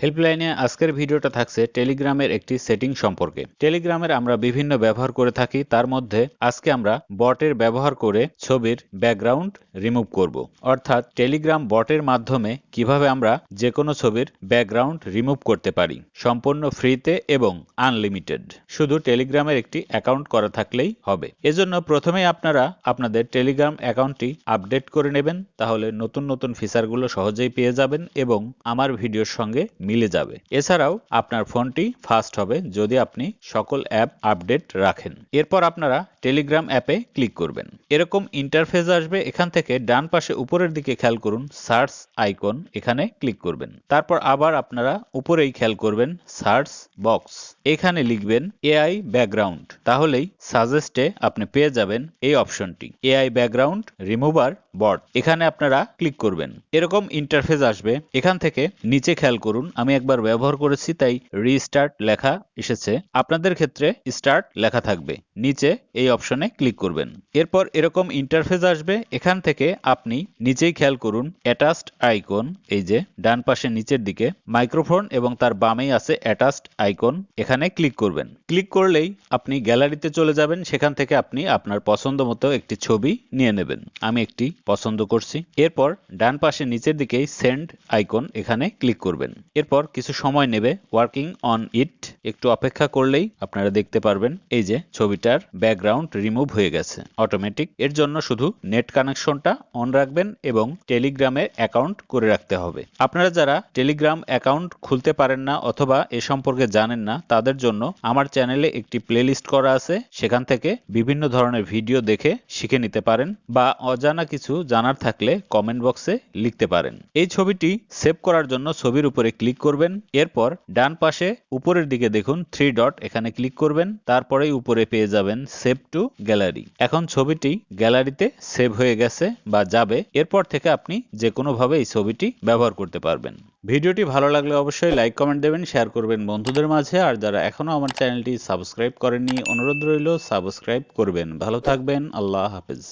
হেল্পলাইনে আজকের ভিডিওটা থাকছে টেলিগ্রামের একটি সেটিং সম্পর্কে। টেলিগ্রামের আমরা বিভিন্ন ব্যবহার করে থাকি, তার মধ্যে আজকে আমরা বটের ব্যবহার করে ছবির ব্যাকগ্রাউন্ড রিমুভ করব। অর্থাৎ টেলিগ্রাম বটের মাধ্যমে কীভাবে আমরা যে কোনো ছবির ব্যাকগ্রাউন্ড রিমুভ করতে পারি, সম্পূর্ণ ফ্রিতে এবং আনলিমিটেড। শুধু টেলিগ্রামের একটি অ্যাকাউন্ট করা থাকলেই হবে। এজন্য প্রথমেই আপনারা আপনাদের টেলিগ্রাম অ্যাকাউন্টটি আপডেট করে নেবেন, তাহলে নতুন নতুন ফিচারগুলো সহজেই পেয়ে যাবেন এবং আমার ভিডিওর সঙ্গে মিলে যাবে। এছাড়াও আপনার ফোনটি ফাস্ট হবে যদি আপনি সকল অ্যাপ আপডেট রাখেন। এরপর আপনারা টেলিগ্রাম অ্যাপে ক্লিক করবেন। এরকম ইন্টারফেস আসবে, এখান থেকে ডান পাশে উপরের দিকে খেয়াল করুন সার্চ আইকন এখানে ক্লিক করবেন। তারপর আবার আপনারা উপরেই খেয়াল করবেন সার্চ বক্স এখানে লিখবেন এআই ব্যাকগ্রাউন্ড তাহলেই সাজেস্টে আপনি পেয়ে যাবেন এই অপশনটি এআই ব্যাকগ্রাউন্ড রিমুভার বট এখানে আপনারা ক্লিক করবেন। এরকম ইন্টারফেস আসবে। এখান থেকে নিচে খেয়াল করুন, আমি একবার ব্যবহার করেছি, তাই রিস্টার্ট লেখা এসেছে। আপনাদের ক্ষেত্রে স্টার্ট লেখা থাকবে। নিচে এই অপশনে ক্লিক করবেন। এরপর এরকম ইন্টারফেস আসবে। এখান থেকে আপনি নিচেই খেয়াল করুন অ্যাটাচড আইকন এই যে ডান পাশে নিচের দিকে মাইক্রোফোন এবং তার বামেই আছে অ্যাটাচড আইকন এখানে ক্লিক করবেন। ক্লিক করলেই আপনি গ্যালারিতে চলে যাবেন। সেখান থেকে আপনি আপনার পছন্দ মতো একটি ছবি নিয়ে নেবেন। আমি একটি পছন্দ করছি। এরপর ডান পাশে নিচের দিকেই সেন্ড আইকন এখানে ক্লিক করবেন। এরপর কিছু সময় নেবে ওয়ার্কিং অন ইট একটু অপেক্ষা করলেই আপনারা দেখতে পারবেন, এই যে ছবিটার ব্যাকগ্রাউন্ড রিমুভ হয়ে গেছে অটোমেটিক এর জন্য শুধু নেট কানেকশনটা অন রাখবেন এবং টেলিগ্রামে অ্যাকাউন্ট করে রাখতে হবে। আপনারা যারা টেলিগ্রাম অ্যাকাউন্ট খুলতে পারেন না অথবা এ সম্পর্কে জানেন না, তাদের জন্য আমার চ্যানেলে একটি প্লেলিস্ট করা আছে। সেখান থেকে বিভিন্ন ধরনের ভিডিও দেখে শিখে নিতে পারেন বা অজানা কিছু জানার থাকলে কমেন্ট বক্সে লিখতে পারেন। এই ছবিটি সেভ করার জন্য ছবির উপরে ক্লিক করবেন। এরপর ডান পাশে উপরের দিকে দেখুন থ্রি ডট এখানে ক্লিক করবেন। তারপরেই উপরে পেয়ে যাবেন সেভ টু গ্যালারি এখন ছবিটি গ্যালারিতে সেভ হয়ে গেছে বা যাবে, এরপর থেকে আপনি যে কোনোভাবে এই ছবিটি ব্যবহার করতে পারবেন। ভিডিওটি ভালো লাগলে অবশ্যই লাইক কমেন্ট দেবেন শেয়ার করবেন বন্ধুদের মাঝে, আর যারা এখনও আমার চ্যানেলটি সাবস্ক্রাইব করেননি, অনুরোধ রইল সাবস্ক্রাইব করবেন। ভালো থাকবেন, আল্লাহ হাফেজ।